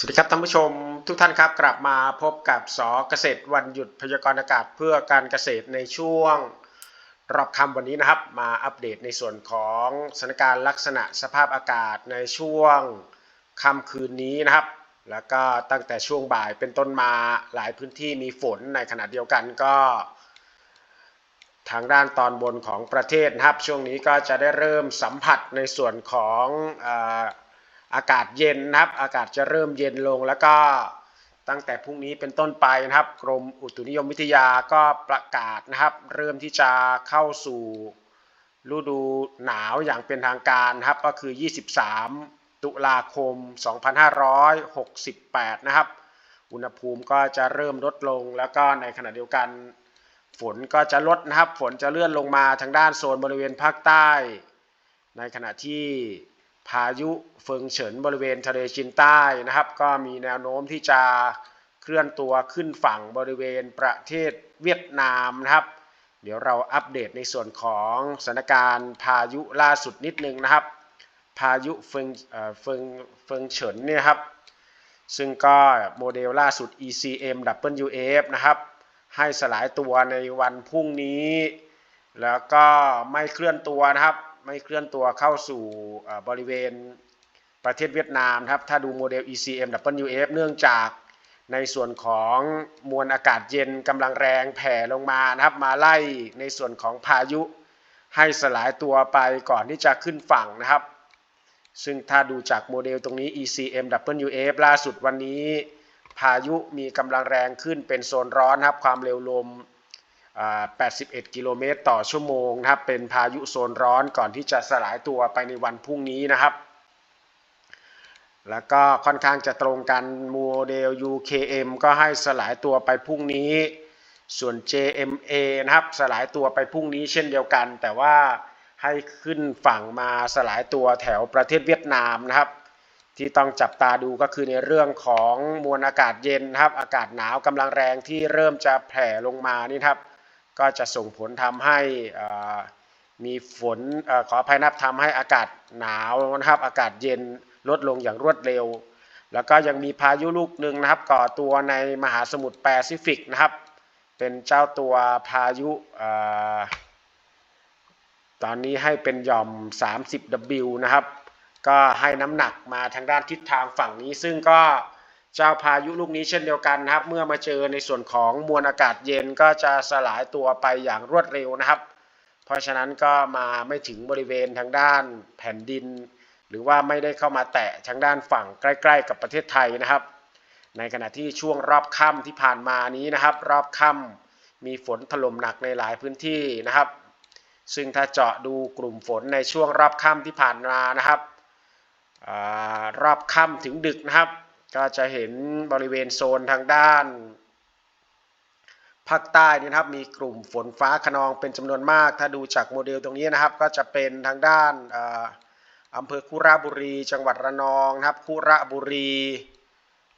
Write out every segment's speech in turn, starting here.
สวัสดีครับท่านผู้ชมทุกท่านครับกลับมาพบกับสอเกษตรวันหยุดพยากรณ์อากาศเพื่อการเกษตรในช่วงรอบค่ำวันนี้นะครับ มาอัปเดตในส่วนของสถานการณ์ลักษณะสภาพอากาศในช่วงค่ำคืนนี้นะครับ แล้วก็ตั้งแต่ช่วงบ่ายเป็นต้นมาหลายพื้นที่มีฝนในขณะเดียวกันก็ ทางด้านตอนบนของประเทศนะครับ ช่วงนี้ก็จะได้เริ่มสัมผัสในส่วนของอ อากาศเย็นนะครับ อากาศจะเริ่มเย็นลงแล้วก็ตั้งแต่พรุ่งนี้เป็นต้นไปนะครับ กรมอุตุนิยมวิทยาก็ประกาศนะครับ เริ่มที่จะเข้าสู่ฤดูหนาวอย่างเป็นทางการนะครับ ก็คือ 23 ตุลาคม 2568 นะครับ อุณหภูมิก็จะเริ่มลดลงแล้วก็ในขณะเดียวกัน ฝนก็จะลดนะครับ ฝนจะเลื่อนลงมาทางด้านโซนบริเวณภาคใต้ ในขณะที่ พายุเฟิงเฉินบริเวณทะเลจีนใต้นะครับ ก็มีแนวโน้มที่จะเคลื่อนตัวขึ้นฝั่งบริเวณประเทศเวียดนามนะครับ เดี๋ยวเราอัปเดตในส่วนของสถานการณ์พายุล่าสุดนิดนึงนะครับ พายุเฟิงเฟิงเฟิงเฉินเนี่ยครับ ซึ่งก็โมเดลล่าสุด ECM WF นะครับ ให้สลายตัวในวันพรุ่งนี้ แล้วก็ไม่เคลื่อนตัวนะครับ ไม่เคลื่อนตัวเข้าสู่บริเวณประเทศเวียดนามครับ ถ้าดูโมเดล ECM WF เนื่องจากในส่วนของมวลอากาศเย็นกำลังแรงแผ่ลงมานะครับ มาไล่ในส่วนของพายุให้สลายตัวไปก่อนที่จะขึ้นฝั่งนะครับ ซึ่งถ้าดูจากโมเดลตรงนี้ ECM WF ล่าสุดวันนี้ พายุมีกำลังแรงขึ้นเป็นโซนร้อนครับ ความเร็วลม 81 กิโลเมตรต่อชั่วโมงนะครับ เป็นพายุโซนร้อนก่อนที่จะสลายตัวไปในวันพรุ่งนี้นะครับ แล้วก็ค่อนข้างจะตรงกันโมเดล UKM ก็ให้สลายตัวไปพรุ่งนี้ ส่วน JMA นะครับ สลายตัวไปพรุ่งนี้เช่นเดียวกัน แต่ว่าให้ขึ้นฝั่งมาสลายตัวแถวประเทศเวียดนามนะครับ ที่ต้องจับตาดูก็คือในเรื่องของมวลอากาศเย็นนะครับ อากาศหนาวกำลังแรงที่เริ่มจะแผ่ลงมานี่ครับ ก็จะส่งผลทำให้มีฝนอขออภัยนับทำให้อากาศหนาวนะครับอากาศเย็นลดลงอย่างรวดเร็ว แล้วก็ยังมีพายุลูกหนึ่งนะครับ ก่อตัวในมหาสมุทรแปซิฟิกนะครับ เป็นเจ้าตัวพายุอตอนนี้ให้เป็นหย่อม 30W นะครับ ก็ให้น้ำหนักมาทางด้านทิศทางฝั่งนี้ซึ่งก็ เจ้าพายุลูกนี้เช่นเดียวกันนะครับ เมื่อมาเจอในส่วนของมวลอากาศเย็นก็จะสลายตัวไปอย่างรวดเร็วนะครับ เพราะฉะนั้นก็มาไม่ถึงบริเวณทางด้านแผ่นดิน หรือว่าไม่ได้เข้ามาแตะทางด้านฝั่งใกล้ ๆ กับประเทศไทยนะครับ ในขณะที่ช่วงรอบค่ำที่ผ่านมานี้นะครับ รอบค่ำมีฝนถล่มหนักในหลายพื้นที่นะครับ ซึ่งถ้าเจาะดูกลุ่มฝนในช่วงรอบค่ำที่ผ่านมานะครับอรอบค่ำถึงดึกนะครับ ก็จะเห็นบริเวณโซนทางด้านภาคใต้นี่นะครับมีกลุ่มฝนฟ้าขนองเป็นจำนวนมาก ถ้าดูจากโมเดลตรงนี้นะครับ ก็จะเป็นทางด้านอ่าอำเภอคุระบุรี จังหวัดระนองนะครับคุระบุรี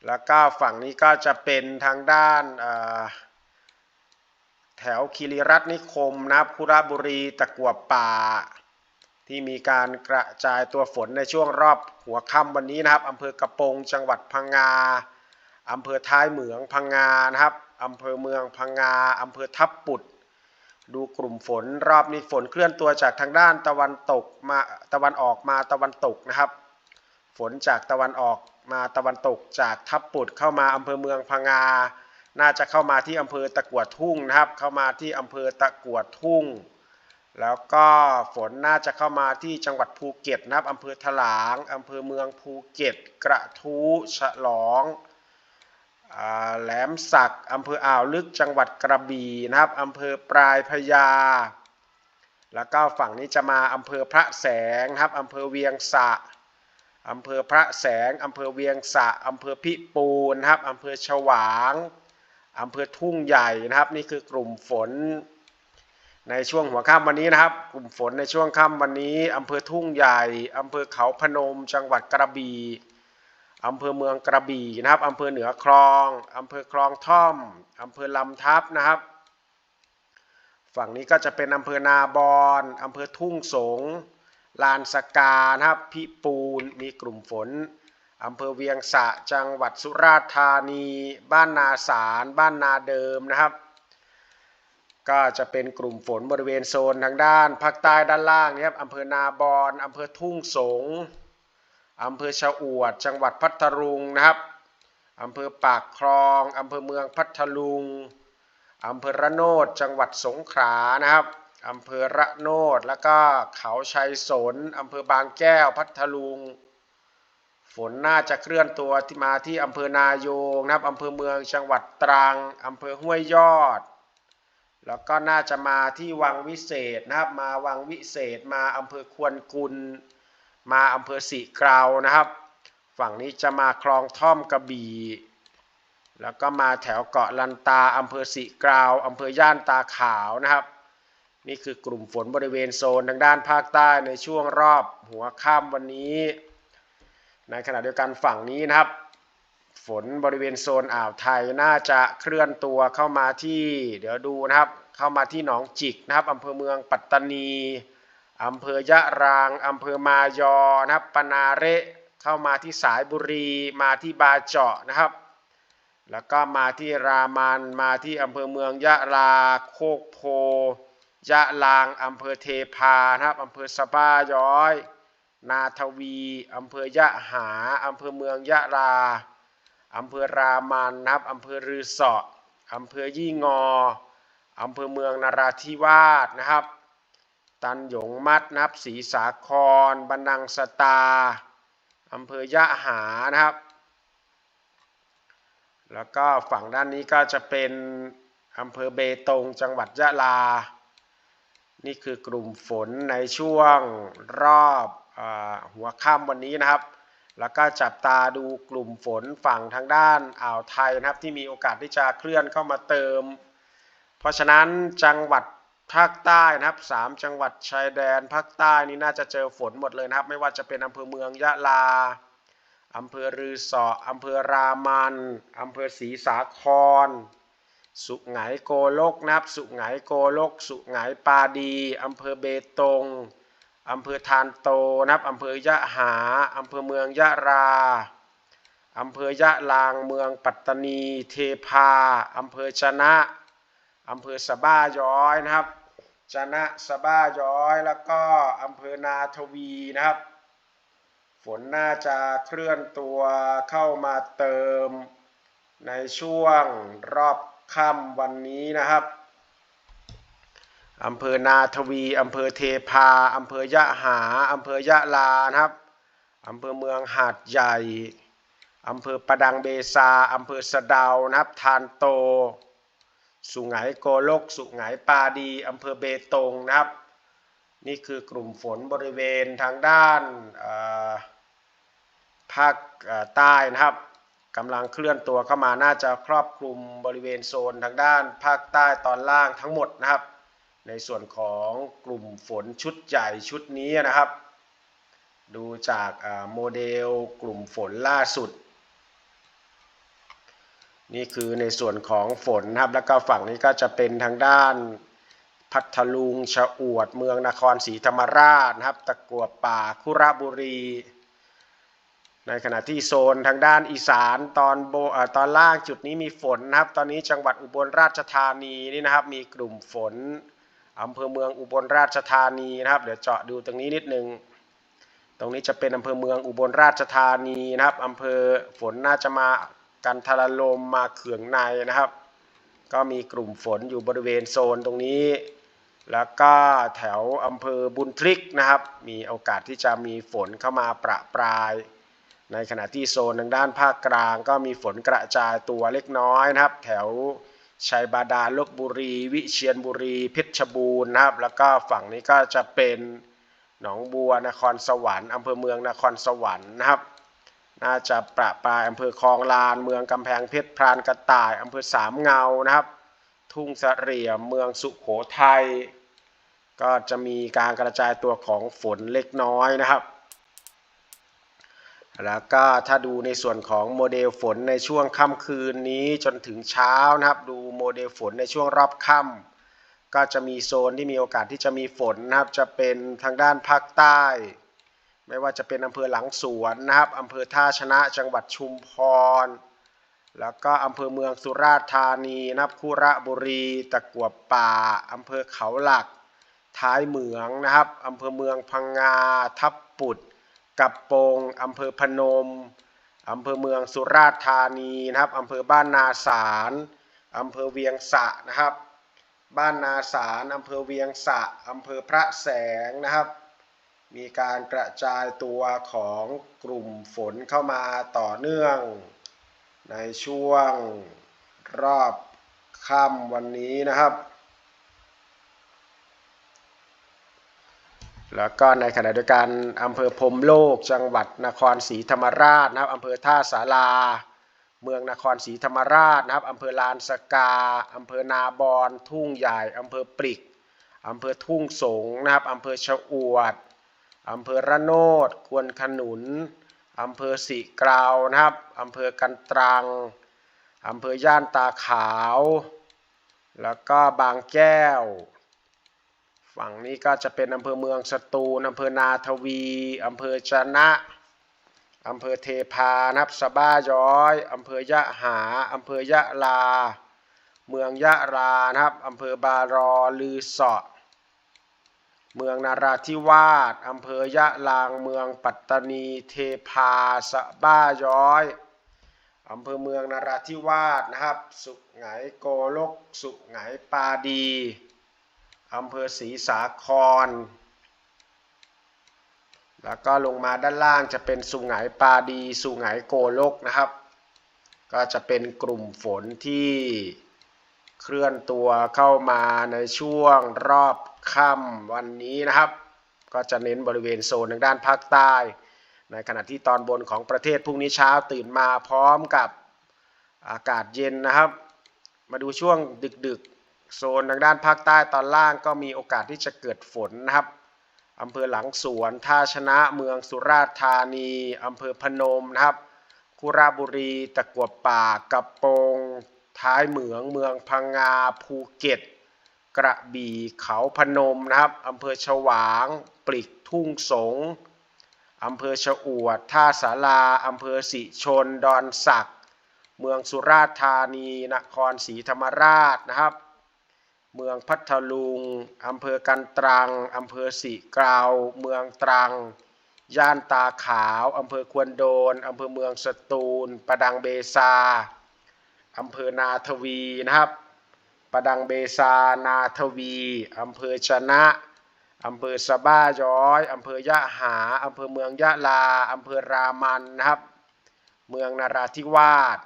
แล้วก็ฝั่งนี้ก็จะเป็นทางด้านแถวคีรีรัตน์นิคมนะครับคุระบุรีตะกัวป่า ที่มีการกระจายตัวฝนในช่วงรอบหัวค่ำวันนี้นะครับอำเภอกระโปงจังหวัดพังงาอำเภอท้ายเหมืองพังงานะครับอำเภอเมืองพังงาอำเภอทับปุดดูกลุ่มฝนรอบนี้ฝนเคลื่อนตัวจากทางด้านตะวันตกมาตะวันออกมาตะวันตกนะครับ ฝนจากตะวันออกมาตะวันตกจากทับปุดเข้ามาอำเภอเมืองพังงา น่าจะเข้ามาที่อำเภอตะกวดทุ่งนะครับ เข้ามาที่อำเภอตะกวดทุ่ง แล้วก็ฝนน่าจะเข้ามาที่จังหวัดภูเก็ตนะครับอำเภอถลางอำเภอเมืองภูเก็ต กระทู้ฉลองอแหลมสักอำเภออ่าวลึกจังหวัดกระบี่นะครับอำเภอปลายพญา แล้วก็ฝั่งนี้จะมาอำเภอพระแสงนะครับอำเภอเวียงสะอำเภอพระแสงอำเภอเวียงสะอำเภอพิปูนนะครับอำเภอฉวางอำเภอทุ่งใหญ่นะครับ นี่คือกลุ่มฝน ในช่วงหัวค่ำวันนี้นะครับ กลุ่มฝนในช่วงค่ำวันนี้อำเภอทุ่งใหญ่อำเภอเขาพนม จังหวัดกระบี่อำเภอเมืองกระบี่นะครับอำเภอเหนือคลองอำเภอคลองท่อมอำเภอลำทับนะครับ ฝั่งนี้ก็จะเป็นอำเภอนาบอนอำเภอทุ่งสงลานสกานะครับพิปูนมีกลุ่มฝนอำเภอเวียงสะจังหวัดสุราษฎร์ธานี บ้านนาสาร บ้านนาเดิมนะครับ ก็จะเป็นกลุ่มฝนบริเวณโซนทางด้านภาคใต้ด้านล่างนะครับอำเภอนาบอนอำเภอทุ่งสงอำเภอชะอวด จังหวัดพัทลุงนะครับอำเภอปากคลองอำเภอเมืองพัทลุงอำเภอระโนดจังหวัดสงขลานะครับอำเภอระโนดแล้วก็เขาชัยสนอำเภอบางแก้วพัทลุง ฝนน่าจะเคลื่อนตัวที่มาที่อำเภอนายงนะครับอำเภอเมืองจังหวัดตรังอำเภอห้วยยอด แล้วก็น่าจะมาที่วังวิเศษนะครับ มาวังวิเศษมาอำเภอควนกุล มาอำเภอสีกราวนะครับ ฝั่งนี้จะมาคลองท่อมกระบี่แล้วก็มาแถวเกาะลันตาอำเภอสีกราวอำเภอย่านตาขาวนะครับ นี่คือกลุ่มฝนบริเวณโซนทางด้านภาคใต้ในช่วงรอบหัวค่ำวันนี้ ในขณะเดียวกันฝั่งนี้นะครับ ฝนบริเวณโซนอ่าวไทยน่าจะเคลื่อนตัวเข้ามาที่ เดี๋ยวดูนะครับ เข้ามาที่หนองจิกนะครับอำเภอเมืองปัตตานีอำเภอยะรางอำเภอมายอนะครับปนาเระเข้ามาที่สายบุรีมาที่บาเจาะนะครับ แล้วก็มาที่รามันมาที่อำเภอเมืองยะลาโคกโพ ยะลางอำเภอเทพานะครับอำเภอสะบ้าย้อย นาทวีอำเภอยะหาอำเภอเมืองยะลา อำเภอรามันนะครับอำเภอรือเสาะอำเภอยี่งออำเภอเมืองนราธิวาสนะครับ ตันหยงมัดนะครับศรีสาครบันังสตาอำเภอยะหานะครับ แล้วก็ฝั่งด้านนี้ก็จะเป็นอำเภอเบตงจังหวัดยะลา นี่คือกลุ่มฝนในช่วงรอบอหัวค่ำวันนี้นะครับ แล้วก็จับตาดูกลุ่มฝนฝั่งทางด้านอ่าวไทยนะครับ ที่มีโอกาสที่จะเคลื่อนเข้ามาเติม เพราะฉะนั้นจังหวัดภาคใต้นะครับสามจังหวัดชายแดนภาคใต้นี่น่าจะเจอฝนหมดเลยนะครับ ไม่ว่าจะเป็นอำเภอเมืองยะลาอำเภอรือสออำเภอรามันอำเภอศรีสาคร สุไหงโกลกนะครับ สุไหงโกลก สุไหงปาดีอำเภอเบตง อำเภอทานโตนะครับอำเภอยะหาอำเภอเมืองยะราอำเภอยะลางเมืองปัตตานี เทพาอำเภอชนะอำเภอสะบ้าย้อยนะครับ ชนะสะบ้าย้อยแล้วก็อำเภอนาทวีนะครับ ฝนน่าจะเคลื่อนตัวเข้ามาเติมในช่วงรอบค่ำวันนี้นะครับ อำเภอนาทวีอำเภอเทพาอำเภอยะหาอำเภอยะลานะครับอำเภอเมืองหาดใหญ่อำเภอประดังเบซาอำเภอสะดานะครับ ทานโต สุไหงโกลก สุไหงปาดีอำเภอเบตงนะครับ นี่คือกลุ่มฝนบริเวณทางด้านภาคใต้นะครับกำลังเคลื่อนตัวเข้ามาน่าจะครอบคลุมบริเวณโซนทางด้านภาคใต้ตอนล่างทั้งหมดนะครับ ในส่วนของกลุ่มฝนชุดใหญ่ชุดนี้นะครับ ดูจากโมเดลกลุ่มฝนล่าสุด นี่คือในส่วนของฝนนะครับแล้วก็ฝั่งนี้ก็จะเป็นทางด้านพัทลุงชะอวด เมืองนครศรีธรรมราชนะครับ ตะกัวป่าคุระบุรี ในขณะที่โซนทางด้านอีสานตอนโบตอนล่างจุดนี้มีฝนนะครับ ตอนนี้จังหวัดอุบลราชธานีนี่นะครับ มีกลุ่มฝน อำเภอเมืองอุบลราชธานีนะครับ เดี๋ยวเจาะดูตรงนี้นิดนึง ตรงนี้จะเป็นอำเภอเมืองอุบลราชธานีนะครับอำเภอฝนน่าจะมากันทลลมมาเขื่องในนะครับ ก็มีกลุ่มฝนอยู่บริเวณโซนตรงนี้ แล้วก็แถวอำเภอบุญทริกนะครับ มีโอกาสที่จะมีฝนเข้ามาประปราย ในขณะที่โซนทางด้านภาคกลาง ก็มีฝนกระจายตัวเล็กน้อยนะครับ แถว ชัยบาดาลลบบุรี วิเชียรบุรีเพชรบูรณ์นะครับ แล้วก็ฝั่งนี้ก็จะเป็นหนองบัวนครสวรรค์อำเภอเมืองนครสวรรค์นะครับ น่าจะประปรายอำเภอคลองลาน เมืองกำแพงเพชรพรานกระต่ายอำเภอสามเงานะครับ ทุ่งเสรียมเมืองสุขโขทัยก็จะมีการกระจายตัวของฝนเล็กน้อยนะครับ แล้วก็ถ้าดูในส่วนของโมเดลฝนในช่วงค่ำคืนนี้จนถึงเช้านะครับ ดูโมเดลฝนในช่วงรอบค่ำก็จะมีโซนที่มีโอกาสที่จะมีฝนนะครับ จะเป็นทางด้านภาคใต้ ไม่ว่าจะเป็นอำเภอหลังสวนนะครับอำเภอท่าชนะจังหวัดชุมพร แล้วก็อำเภอเมืองสุราษฎร์ธานีนะครับคุระบุรีตะกัวป่าอำเภอเขาหลัก ท้ายเหมืองนะครับอำเภอเมืองพังงาทับปุด กับโปงอำเภอพนมอำเภอเมืองสุราษฎร์ธานีนะครับอำเภอบ้านนาสารอำเภอเวียงสะนะครับ บ้านนาสารอำเภอเวียงสะอำเภอพระแสงนะครับ มีการกระจายตัวของกลุ่มฝนเข้ามาต่อเนื่อง ในช่วงรอบค่ำวันนี้นะครับ แล้วก็ในขณะเดียวกันอำเภอพรมโลก จังหวัดนครศรีธรรมราชนะครับอำเภอท่าสาราเมืองนครศรีธรรมราชนะครับอำเภอลานสกาอำเภอนาบอนทุ่งใหญ่อำเภอปริกอำเภอทุ่งสงนะครับอำเภอชะอวดอำเภอระโนดควนขนุนอำเภอสีกราวนะครับอำเภอกันตรังอำเภอย่านตาขาว แล้วก็บางแก้ว ฝั่งนี้ก็จะเป็นอำเภอเมืองสตูลอำเภอนาทวีอำเภอชนะอำเภอเทพานับสบ้าย้อยอำเภอยะหาอำเภอยะลา เมืองยะรานะครับอำเภอบารอลือเสาะเมืองนาราธิวาสอำเภอยะลาง เมืองปัตตานี เทพาสบ้าย้อยอำเภอเมืองนาราธิวาสนะครับ สุไหงโกลก สุไหงปาดี อำเภอศรีสาคร แล้วก็ลงมาด้านล่างจะเป็นสุไหงปาดี สุไหงโกลกนะครับ ก็จะเป็นกลุ่มฝนที่เคลื่อนตัวเข้ามาในช่วงรอบค่ำวันนี้นะครับ ก็จะเน้นบริเวณโซนทางด้านภาคใต้ ในขณะที่ตอนบนของประเทศพรุ่งนี้เช้าตื่นมาพร้อมกับอากาศเย็นนะครับ มาดูช่วงดึกๆ โซนทางด้านภาคใต้ตอนล่างก็มีโอกาสที่จะเกิดฝนนะครับอำเภอหลังสวนท่าชนะเมืองสุราษฎร์ธานีอำเภอพนมนะครับคุราบุรีตะกัวป่ากระโปงท้ายเหมืองเมืองพังงาภูเก็ต กระบี่เขาพนมนะครับอำเภอฉวางปลิกทุ่งสงอำเภอชะอวด ท่าสาราอำเภอสิชน ดอนสัก เมืองสุราษฎร์ธานี นครศรีธรรมราชนะครับ เมืองพัทลุง อำเภอกันตรัง อำเภอสิกราว เมืองตรัง ย่านตาขาว อำเภอควนโดน อำเภอเมืองสตูล ประดังเบซา อำเภอนาทวีนะครับ ประดังเบซา นาทวี อำเภอชนะ อำเภอสะบ้าย้อย อำเภอยะหา อำเภอเมืองยะลา อำเภอรามันนะครับ เมืองนาราธิวาส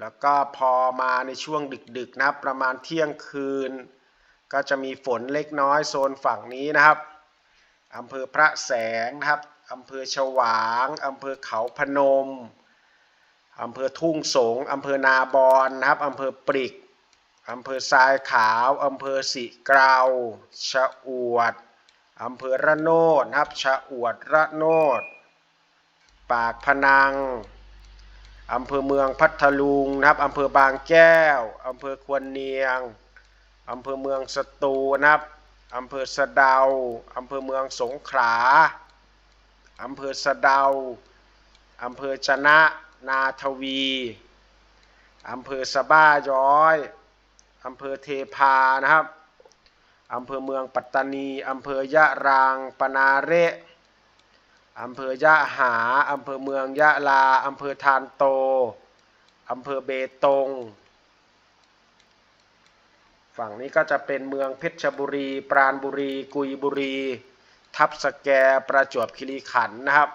แล้วก็พอมาในช่วงดึกๆนะครับ ประมาณเที่ยงคืน ก็จะมีฝนเล็กน้อยโซนฝั่งนี้นะครับอำเภอพระแสงนะครับอำเภอฉวางอำเภอเขาพนมอำเภอทุ่งสงอำเภอนาบอนนะครับอำเภอปริกอำเภอทรายขาวอำเภอสิกราวชะอวดอำเภอระโนดนะครับชะอวดระโนด ปากพนัง อำเภอเมืองพัทลุงนะครับอำเภอบางแก้วอำเภอควรเนียงอำเภอเมืองสตูนะครับอำเภอสะเดาอำเภอเมืองสงขลาอำเภอสะเดาอำเภอชนะนาทวีอำเภอสะบ้าย้อยอำเภอเทพานะครับอำเภอเมืองปัตตานีอำเภอยะรางปนาเระ อำเภอยะหา อำเภอเมืองยะลา อำเภอทานโต อำเภอเบตง ฝั่งนี้ก็จะเป็นเมืองเพชรบุรี ปราณบุรี กุยบุรี ทับสแก ประจวบคีรีขันธ์นะครับ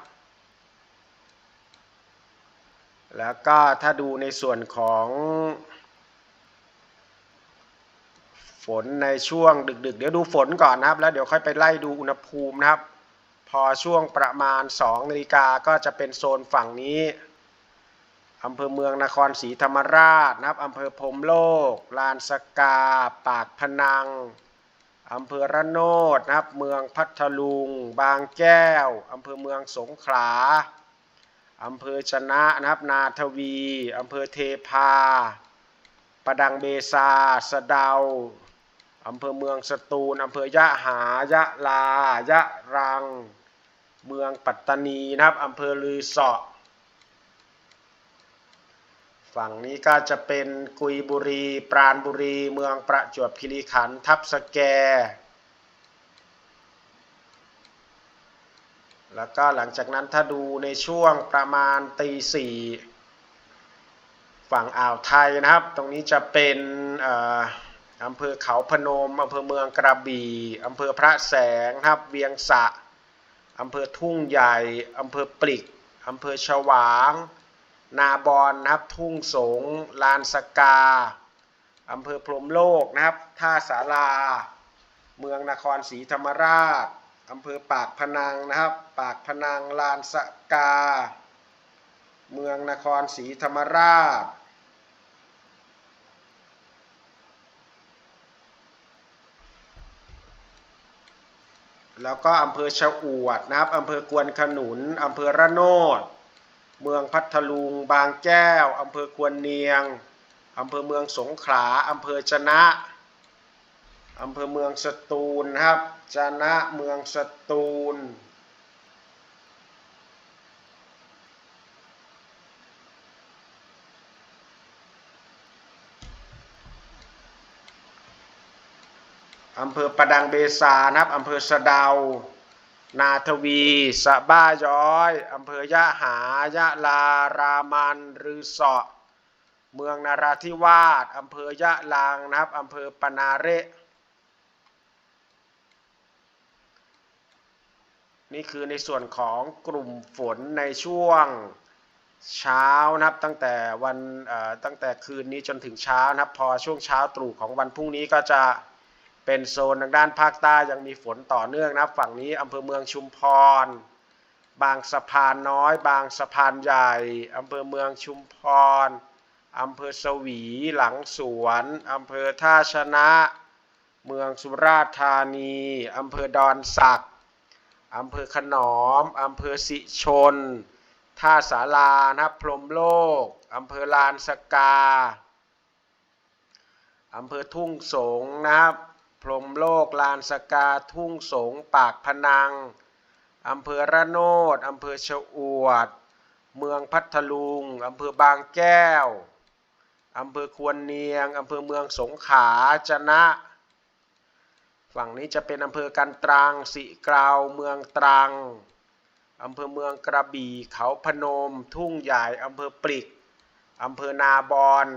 แล้วก็ถ้าดูในส่วนของฝนในช่วงดึกๆ เดี๋ยวดูฝนก่อนนะครับ แล้วเดี๋ยวค่อยไปไล่ดูอุณหภูมินะครับ พอช่วงประมาณ2นาฬิกาก็จะเป็นโซนฝั่งนี้อำเภอเมืองนครศรีธรรมราชนะครับอำเภอพรมโลก ลานสกา ปากพนังอำเภอระโนดนะครับ เมืองพัทลุง บางแก้วอำเภอเมืองสงขลาอำเภอชนะนะครับ นาทวีอำเภอเทพา ประดังเบซา สะเดาอำเภอเมืองสตูลอำเภอยะหายะลายะรัง เมืองปัตตานีนะครับอำเภอลือเสาะฝั่งนี้ก็จะเป็นกุยบุรี ปราณบุรี เมืองประจวบคีรีขันธ์ทับสแก แล้วก็หลังจากนั้นถ้าดูในช่วงประมาณตีสี่ฝั่งอ่าวไทยนะครับ ตรงนี้จะเป็นอำเภอเขาพนมอำเภอเมืองกระบี่อำเภอพระแสงนะครับเวียงสะ อำเภอทุ่งใหญ่อำเภอปลิกอำเภอฉวาง นาบอนนะครับทุ่งสงลานสกาอำเภอพรมโลกนะครับ ท่าสารา เมืองนครศรีธรรมราชอำเภอปากพนังนะครับ ปากพนังลานสกา เมืองนครศรีธรรมราช แล้วก็อำเภอชะอวดนะครับอำเภอกวนขนุนอำเภอระโนด เมืองพัทลุง บางแก้วอำเภอควนเนียงอำเภอเมืองสงขลาอำเภอชนะอำเภอเมืองสตูลนครับชนะเมืองสตูลำเภอประดังเบซานะครับอำเภอสะดานาทวีสะบ้าย้อยอำเภอยะหายะลารามันรือเสาะเมืองนาราธิวาสอำเภอยะลางนะครับอำเภอปนาเรนี่คือในส่วนของกลุ่มฝนในช่วงเช้านะครับตั้งแต่วันตั้งแต่คืนนี้จนถึงเช้านะครับพอช่วงเช้าตรู่ของวันพรุ่งนี้ก็จะ เป็นโซนทางด้านภาคใต้ยังมีฝนต่อเนื่องนะครับฝั่งนี้อำเภอเมืองชุมพร บางสะพานน้อย บางสะพานใหญ่อำเภอเมืองชุมพรอำเภอสวีหลังสวนอำเภอท่าชนะ เมืองสุราษฎร์ธานีอำเภอดอนสักอำเภอขนอมอำเภอสิชน ท่าสารานะพรมโลกอำเภอลานสกาอำเภอทุ่งสงนะครับ พรมโลก ลานสกา ทุ่งสง ปากพนัง อำเภอระโนด อำเภอชะอวด เมืองพัทลุง อำเภอบางแก้ว อำเภอควรเนียง อำเภอเมืองสงขลาจนะ ฝั่งนี้จะเป็นอำเภอกันตรังสิกราวเมืองตรัง อำเภอเมืองกระบี่ เขาพนม ทุ่งใหญ่ อำเภอปริก อำเภอนาบอน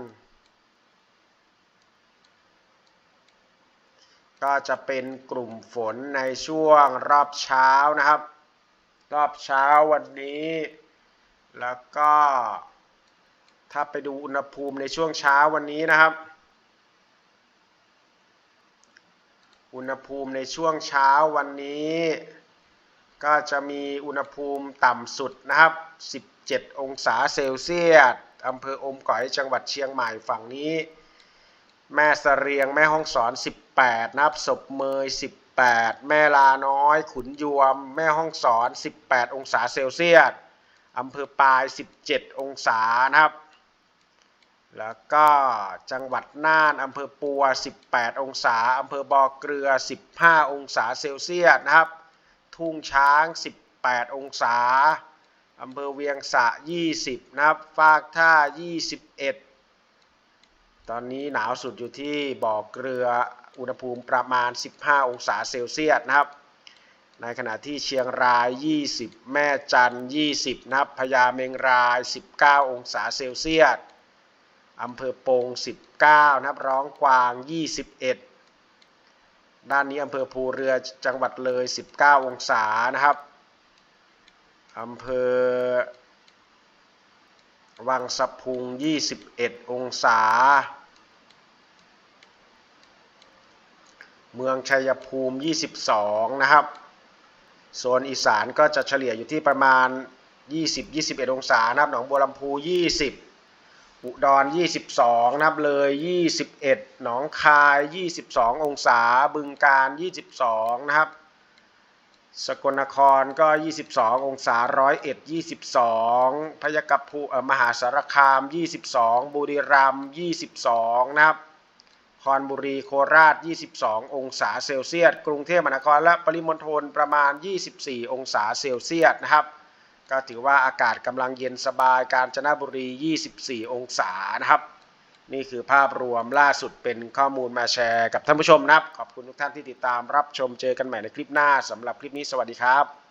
ก็จะเป็นกลุ่มฝนในช่วงรอบเช้านะครับ รอบเช้าวันนี้ แล้วก็ถ้าไปดูอุณหภูมิในช่วงเช้าวันนี้นะครับ อุณหภูมิในช่วงเช้าวันนี้ ก็จะมีอุณหภูมิต่ำสุดนะครับ 17 องศาเซลเซียสอำเภออมก๋อยจังหวัดเชียงใหม่ฝั่งนี้ แม่สเรียงแม่ห้องสอน 18นับศพเมย 18 แม่ลาน้อย ขุนยวม แม่ห้องสอน 18 องศาเซลเซียสอำเภอปาย 17 องศานะครับ แล้วก็จังหวัดน่านอำเภอปัว 18 องศาอำเภอบ่อเกลือ 15 องศาเซลเซียสนะครับ ทุ่งช้าง 18 องศาอำเภอเวียงสะ 20 นะครับ ฟากท่า 21 ตอนนี้หนาวสุดอยู่ที่บ่อเกลือ อุณหภูมิประมาณ 15 องศาเซลเซียสนะครับ ในขณะที่เชียงราย 20 แม่จัน20 นะครับพญาเมงราย 19 องศาเซลเซียสอำเภอปง 19 นะครับร้องกวาง 21 ด้านนี้อำเภอภูเรือจังหวัดเลย 19 องศานะครับอำเภอวังสะพุง 21 องศา เมืองชัยภูมิ 22 นะครับ โซนอีสานก็จะเฉลี่ยอยู่ที่ประมาณ 20-21 องศานะครับ หนองบัวลำพู 20 อุดร 22 นะครับ เลย 21 หนองคาย 22 องศา บึงการ 22 นะครับ สกลนครก็ 22 องศาร้อยเอ็ด22 พยกับภูมหาสารคาม 22 บุรีรัมย์ 22 นะครับ ครบุรีโคราช 22 องศาเซลเซียส กรุงเทพมหานครและปริมณฑลประมาณ 24 องศาเซลเซียสนะครับ ก็ถือว่าอากาศกำลังเย็นสบายกาญจนบุรี 24 องศานะครับ นี่คือภาพรวมล่าสุดเป็นข้อมูลมาแชร์กับท่านผู้ชมนะครับ ขอบคุณทุกท่านที่ติดตามรับชมเจอกันใหม่ในคลิปหน้าสำหรับคลิปนี้สวัสดีครับ